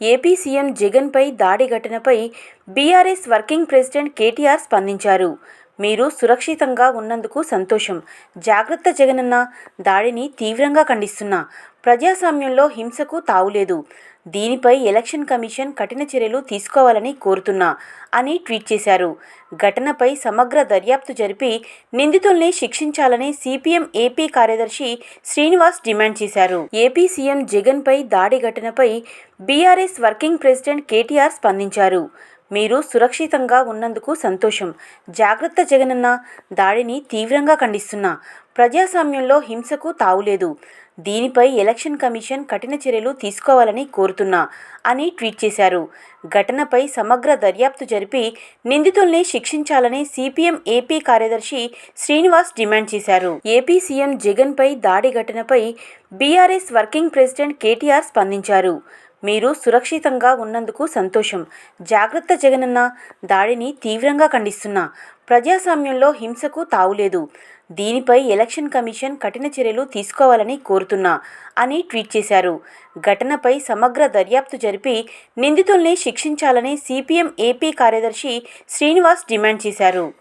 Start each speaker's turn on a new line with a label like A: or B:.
A: AP CM జగన్పై దాడి ఘటనపై బీఆర్ఎస్ వర్కింగ్ ప్రెసిడెంట్ కేటీఆర్ స్పందించారు. మీరు సురక్షితంగా ఉన్నందుకు సంతోషం. జాగ్రత్త జగనన్న దాడిని తీవ్రంగా ఖండిస్తున్నా. ప్రజాస్వామ్యంలో హింసకు తావులేదు దీనిపై ఎలక్షన్ కమిషన్ కఠిన చర్యలు తీసుకోవాలని కోరుతున్నా అని ట్వీట్ చేశారు. ఘటనపై సమగ్ర దర్యాప్తు జరిపి నిందితుల్ని శిక్షించాలని సిపిఎం ఏపీ కార్యదర్శి శ్రీనివాస్ డిమాండ్ చేశారు. ఏపీ సీఎం జగన్పై దాడి ఘటనపై బీఆర్ఎస్ వర్కింగ్ ప్రెసిడెంట్ కేటీఆర్ స్పందించారు. మీరు సురక్షితంగా ఉన్నందుకు సంతోషం. జాగ్రత్త జగనన్న దాడిని తీవ్రంగా ఖండిస్తున్నా. ప్రజాస్వామ్యంలో హింసకు తావులేదు. దీనిపై ఎలక్షన్ కమిషన్ కఠిన చర్యలు తీసుకోవాలని కోరుతున్నా అని ట్వీట్ చేశారు. ఘటనపై సమగ్ర దర్యాప్తు జరిపి నిందితుల్ని శిక్షించాలని సిపిఎం ఏపీ కార్యదర్శి శ్రీనివాస్ డిమాండ్ చేశారు. ఏపీ సీఎం జగన్పై దాడి ఘటనపై బీఆర్ఎస్ వర్కింగ్ ప్రెసిడెంట్ కేటీఆర్ స్పందించారు. మీరు సురక్షితంగా ఉన్నందుకు సంతోషం. జాగ్రత్త జగనన్న దాడిని తీవ్రంగా ఖండిస్తున్నా. ప్రజాస్వామ్యంలో హింసకు తావులేదు. దీనిపై ఎలక్షన్ కమిషన్ కఠిన చర్యలు తీసుకోవాలని కోరుతున్నా అని ట్వీట్ చేశారు. ఘటనపై సమగ్ర దర్యాప్తు జరిపి నిందితుల్ని శిక్షించాలని సిపిఎం ఏపీ కార్యదర్శి శ్రీనివాస్ డిమాండ్ చేశారు.